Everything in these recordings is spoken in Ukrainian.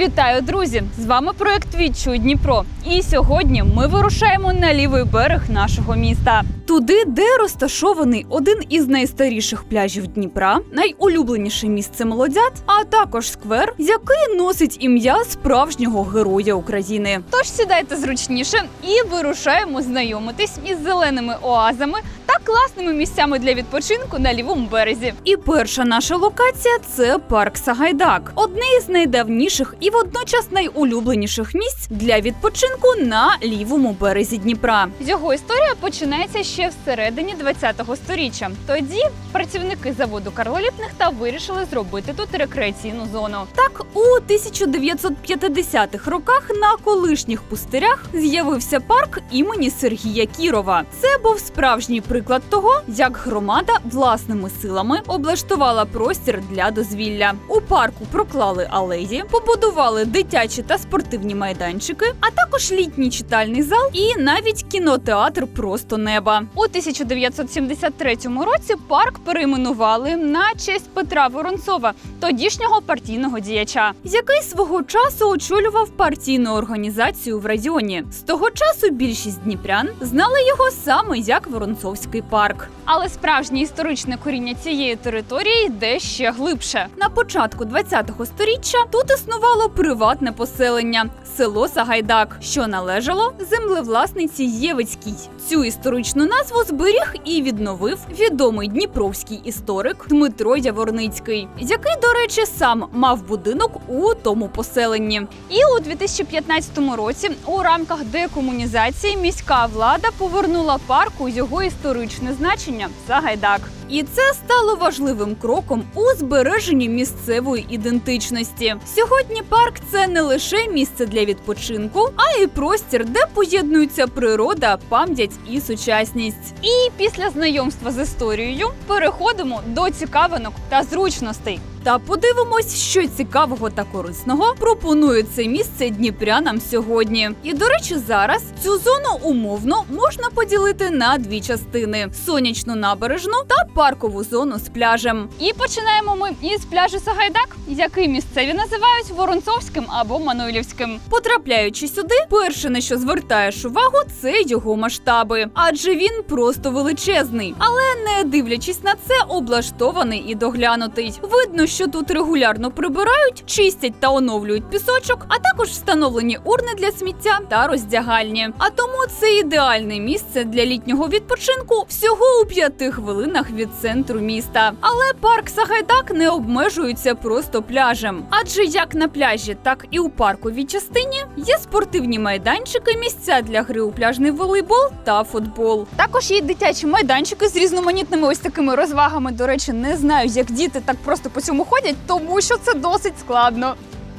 Вітаю, друзі! З вами проект Відчуй Дніпро. І сьогодні ми вирушаємо на лівий берег нашого міста. Туди, де розташований один із найстаріших пляжів Дніпра, найулюбленіше місце молодят, а також сквер, який носить ім'я справжнього героя України. Тож сідайте зручніше і вирушаємо знайомитись із зеленими оазами та класними місцями для відпочинку на лівому березі. І перша наша локація це парк Сагайдак, одне із найдавніших і водночас найулюбленіших місць для відпочинку на лівому березі Дніпра. Його історія починається ще всередині 20-го сторіччя. Тоді працівники заводу Карлоліпних та вирішили зробити тут рекреаційну зону. Так, у 1950-х роках на колишніх пустирях з'явився парк імені Сергія Кірова. Це був справжній приклад того, як громада власними силами облаштувала простір для дозвілля. У парку проклали алеї, побудували дитячі та спортивні майданчики, а також літній читальний зал і навіть кінотеатр просто неба. У 1973 році парк перейменували на честь Петра Воронцова, тодішнього партійного діяча, який свого часу очолював партійну організацію в районі. З того часу більшість дніпрян знали його саме як Воронцовський парк. Але справжнє історичне коріння цієї території йде ще глибше. На початку 20-го сторіччя тут існувало приватне поселення село Сагайдак, що належало землевласниці Євицькій. Цю історичну назву зберіг і відновив відомий дніпровський історик Дмитро Яворницький, який, до речі, сам мав будинок у тому поселенні. І у 2015 році у рамках декомунізації міська влада повернула парку його історичне значення Сагайдак. І це стало важливим кроком у збереженні місцевої ідентичності. Сьогодні парк це не лише місце для відпочинку, а й простір, де поєднуються природа, пам'ять і сучасність. І після знайомства з історією переходимо до цікавинок та зручностей. Та подивимось, що цікавого та корисного пропонує це місце дніпрянам сьогодні. І до речі, зараз цю зону умовно можна поділити на дві частини: сонячну набережну та паркову зону з пляжем. І починаємо ми із пляжу Сагайдак, який місцеві називають Воронцовським або Мануйлівським. Потрапляючи сюди, перше на що звертаєш увагу, це його масштаби, адже він просто величезний. Але не дивлячись на це, облаштований і доглянутий. Видно, що тут регулярно прибирають, чистять та оновлюють пісочок, а також встановлені урни для сміття та роздягальні. А тому це ідеальне місце для літнього відпочинку всього у п'яти хвилинах від центру міста. Але парк Сагайдак не обмежується просто пляжем, адже як на пляжі, так і у парковій частині є спортивні майданчики, місця для гри у пляжний волейбол та футбол. Також є дитячі майданчики з різноманітними ось такими розвагами. До речі, не знаю, як діти так просто по цьому ходять, тому що це досить складно.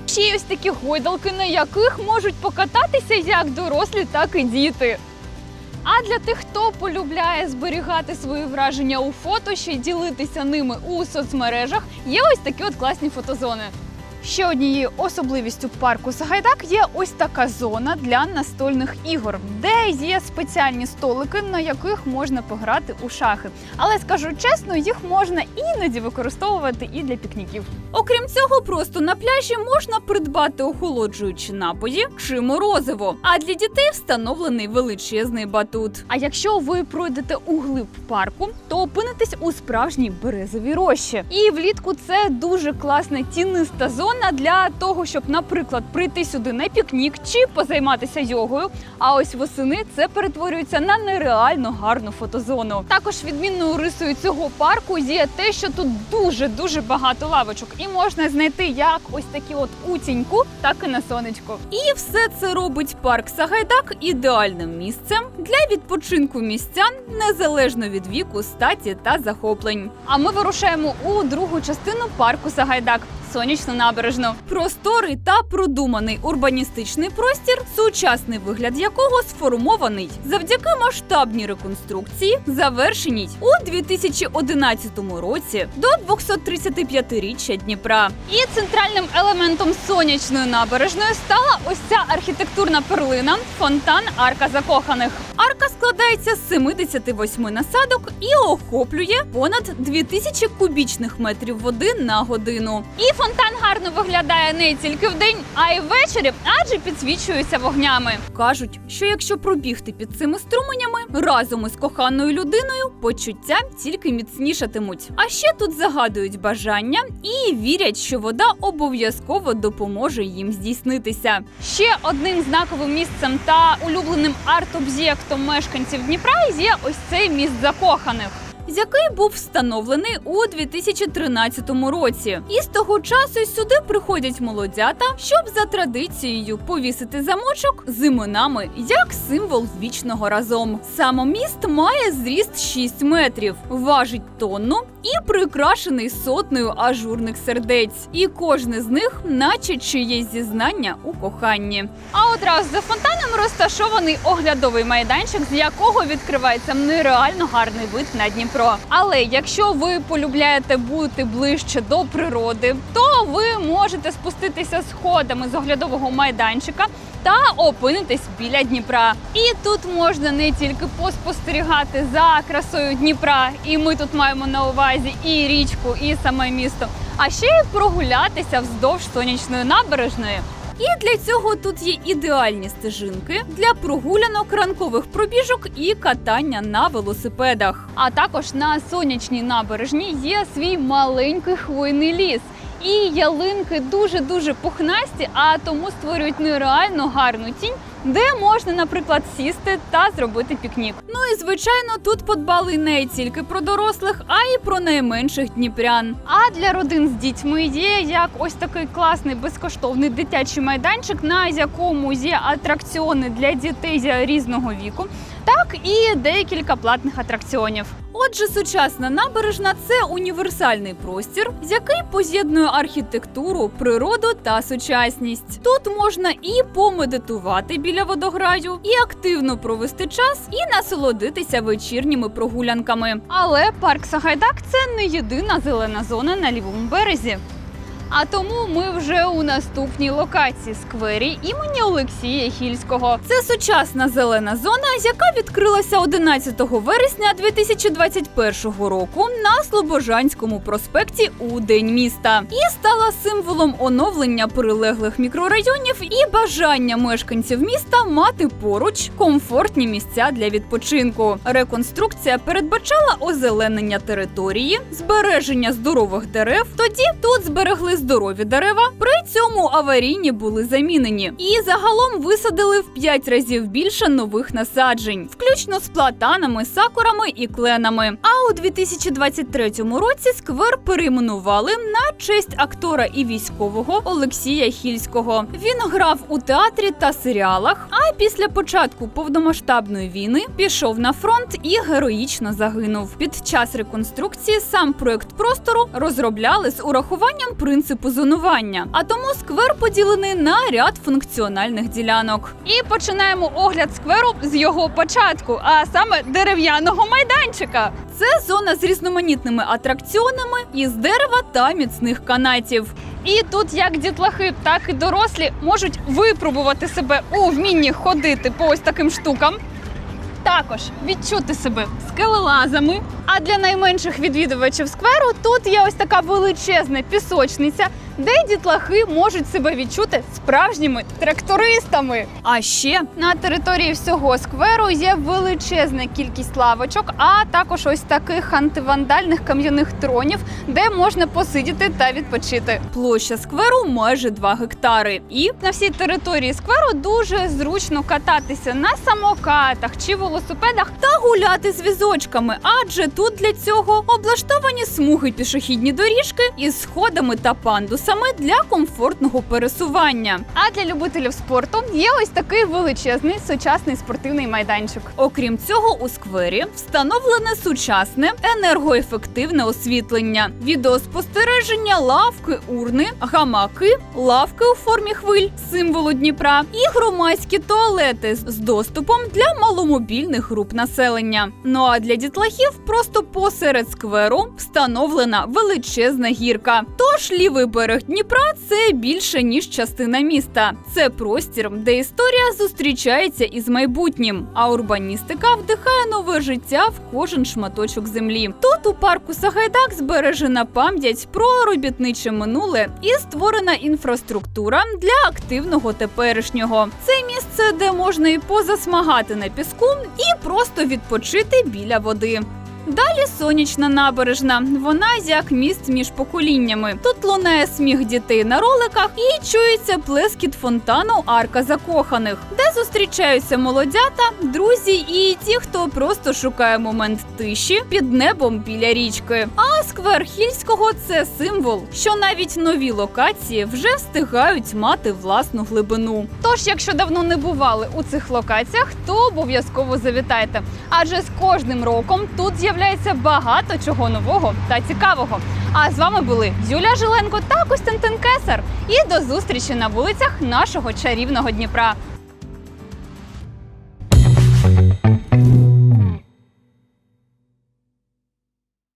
Ще є ось такі гойдалки, на яких можуть покататися як дорослі, так і діти. А для тих, хто полюбляє зберігати свої враження у фото, ще й ділитися ними у соцмережах, є ось такі от класні фотозони. Ще однією особливістю парку Сагайдак є ось така зона для настольних ігор, де є спеціальні столики, на яких можна пограти у шахи. Але скажу чесно, їх можна іноді використовувати і для пікніків. Окрім цього, просто на пляжі можна придбати охолоджуючі напої чи морозиво. А для дітей встановлений величезний батут. А якщо ви пройдете у глиб парку, то опинитесь у справжній березовій рощі. І влітку це дуже класна тіниста зона для того, щоб, наприклад, прийти сюди на пікнік чи позайматися йогою. А ось восени це перетворюється на нереально гарну фотозону. Також відмінною рисою цього парку є те, що тут дуже дуже багато лавочок, і можна знайти як ось такі от у тіньку, так і на сонечку. І все це робить парк Сагайдак ідеальним місцем для відпочинку містян незалежно від віку, статі та захоплень. А ми вирушаємо у другу частину парку Сагайдак. Сонячну набережну. Просторий та продуманий урбаністичний простір, сучасний вигляд якого сформований завдяки масштабній реконструкції, завершеній у 2011 році до 235-річчя Дніпра. І центральним елементом сонячної набережної стала ось ця архітектурна перлина фонтан Арка Закоханих. Арка складається з 78 насадок і охоплює понад 2000 кубічних метрів води на годину. І фонтан гарно виглядає не тільки вдень, а й ввечері, адже підсвічується вогнями. Кажуть, що якщо пробігти під цими струменями разом із коханою людиною, почуття тільки міцнішатимуть. А ще тут загадують бажання і вірять, що вода обов'язково допоможе їм здійснитися. Ще одним знаковим місцем та улюбленим арт-об'єктом мешканців Дніпра є ось цей міст закоханих. Який був встановлений у 2013 році, і з того часу сюди приходять молодята, щоб за традицією повісити замочок з іменами як символ вічного разом. Сам міст має зріст 6 метрів, важить тонну і прикрашений сотнею ажурних сердець. І кожне з них, наче чиєсь зізнання у коханні. А одразу за фонтаном розташований оглядовий майданчик, з якого відкривається нереально гарний вид на Дніпро. Але якщо ви полюбляєте бути ближче до природи, то ви можете спуститися сходами з оглядового майданчика та опинитись біля Дніпра. І тут можна не тільки поспостерігати за красою Дніпра, і ми тут маємо на увазі і річку, і саме місто, а ще й прогулятися вздовж сонячної набережної. І для цього тут є ідеальні стежинки для прогулянок, ранкових пробіжок і катання на велосипедах. А також на сонячній набережні є свій маленький хвойний ліс. І ялинки дуже дуже пухнасті, а тому створюють нереально гарну тінь, де можна, наприклад, сісти та зробити пікнік. Ну і звичайно, тут подбали не тільки про дорослих, а й про найменших дніпрян. А для родин з дітьми є як ось такий класний безкоштовний дитячий майданчик, на якому є атракціони для дітей різного віку. Так і декілька платних атракціонів. Отже, сучасна набережна це універсальний простір, який поєднує архітектуру, природу та сучасність. Тут можна і помедитувати біля водограю, і активно провести час, і насолодитися вечірніми прогулянками. Але парк Сагайдак це не єдина зелена зона на лівому березі. А тому ми вже у наступній локації сквері імені Олексія Хільського. Це сучасна зелена зона, яка відкрилася 11 вересня 2021 року на Слобожанському проспекті у День міста і стала символом оновлення прилеглих мікрорайонів і бажання мешканців міста мати поруч комфортні місця для відпочинку. Реконструкція передбачала озеленення території, збереження здорових дерев. Тоді тут зберегли здорові дерева. При цьому аварійні були замінені, і загалом висадили в 5 разів більше нових насаджень, включно з платанами, сакурами і кленами. А у 2023 році сквер перейменували на честь актора і військового Олексія Хільського. Він грав у театрі та серіалах. А після початку повномасштабної війни пішов на фронт і героїчно загинув. Під час реконструкції сам проект простору розробляли з урахуванням принципу зонування. А тому сквер поділений на ряд функціональних ділянок. І починаємо огляд скверу з його початку, а саме дерев'яного майданчика. Це зона з різноманітними атракціонами із дерева та міцних канатів. І тут як дітлахи, так і дорослі можуть випробувати себе у вмінні ходити по ось таким штукам. Також відчути себе скелелазами. А для найменших відвідувачів скверу тут є ось така величезна пісочниця, де дітлахи можуть себе відчути справжніми трактористами. А ще на території всього скверу є величезна кількість лавочок, а також ось таких антивандальних кам'яних тронів, де можна посидіти та відпочити. Площа скверу майже 2 гектари. І на всій території скверу дуже зручно кататися на самокатах чи велосипедах та гуляти з візочками, адже тут для цього облаштовані смуги пішохідні доріжки із сходами та пандусами для комфортного пересування. А для любителів спорту є ось такий величезний сучасний спортивний майданчик. Окрім цього, у сквері встановлене сучасне енергоефективне освітлення, відеоспостереження, лавки, урни, гамаки, лавки у формі хвиль, символу Дніпра і громадські туалети з доступом для маломобільних груп населення. Ну а для дітлахів просто посеред скверу встановлена величезна гірка. Тож лівий берег Дніпра це більше ніж частина міста. Це простір, де історія зустрічається із майбутнім, а урбаністика вдихає нове життя в кожен шматочок землі. Тут у парку Сагайдак збережена пам'ять про робітниче минуле і створена інфраструктура для активного теперішнього. Це місце, де можна і позасмагати на піску, і просто відпочити біля води. Далі сонячна набережна. Вона як міст між поколіннями. Тут лунає сміх дітей на роликах і чується плескіт фонтану арка закоханих, де зустрічаються молодята, друзі і ті, хто просто шукає момент тиші під небом біля річки. А сквер Хільського це символ, що навіть нові локації вже встигають мати власну глибину. Тож, якщо давно не бували у цих локаціях, то обов'язково завітайте. Адже з кожним роком тут з'являється багато чого нового та цікавого. А з вами були Юля Жиленко та Костянтин Кесар. І до зустрічі на вулицях нашого чарівного Дніпра.